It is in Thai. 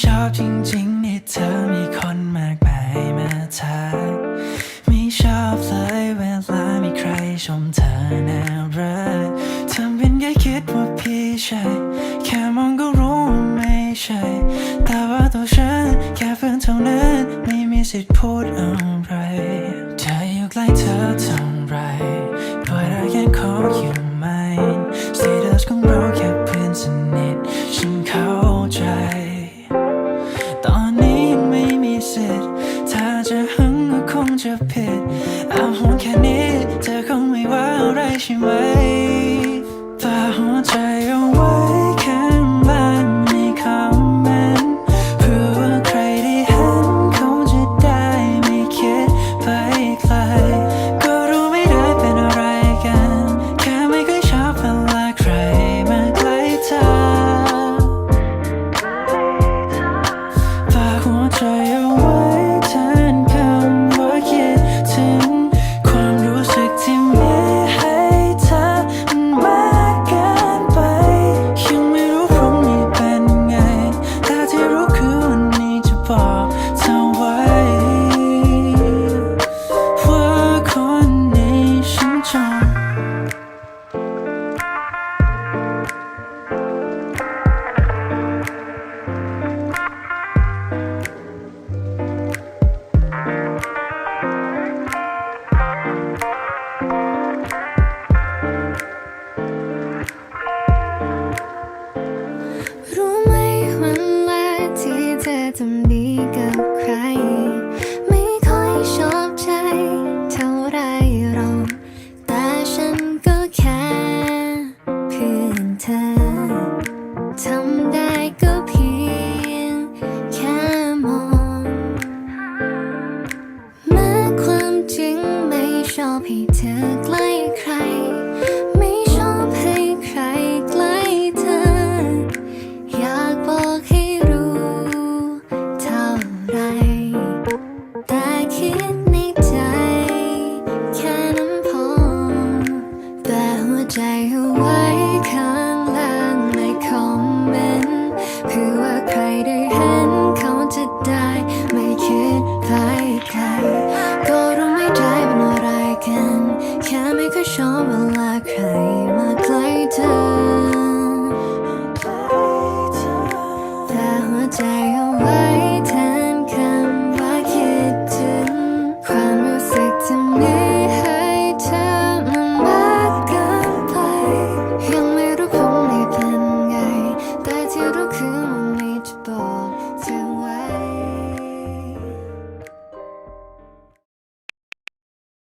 ชอบจริงๆนี่เธอมีคนมากมายมาทักไม่ชอบเลยเวลามีใครชมเธอน่ารักทำเป็นแค่คิดว่าพี่ใช่ แค่มองก็รู้ว่าไม่ใช่ แต่ว่าตัวฉันแค่เพื่อนเท่านั้นไม่มีสิทธิ์พูดอะไรเธออยู่ใกล้เธอเท่าไร But I can't call you คงจะผิดเอาห่วงแค่นี้ เธอคงไม่ว่าอะไรใช่ไหม ไม่ค่อยชอบใจ เท่าไรหรอกแต่ฉันก็แค่เพื่อนเธอทำได้ก็เพียงแค่มองแม้ความจริงไม่ชอบให้เธอใกล้ ใคร ก็รู้ไม่ได้เป็นอะไรกัน แค่ไม่เคยชอบ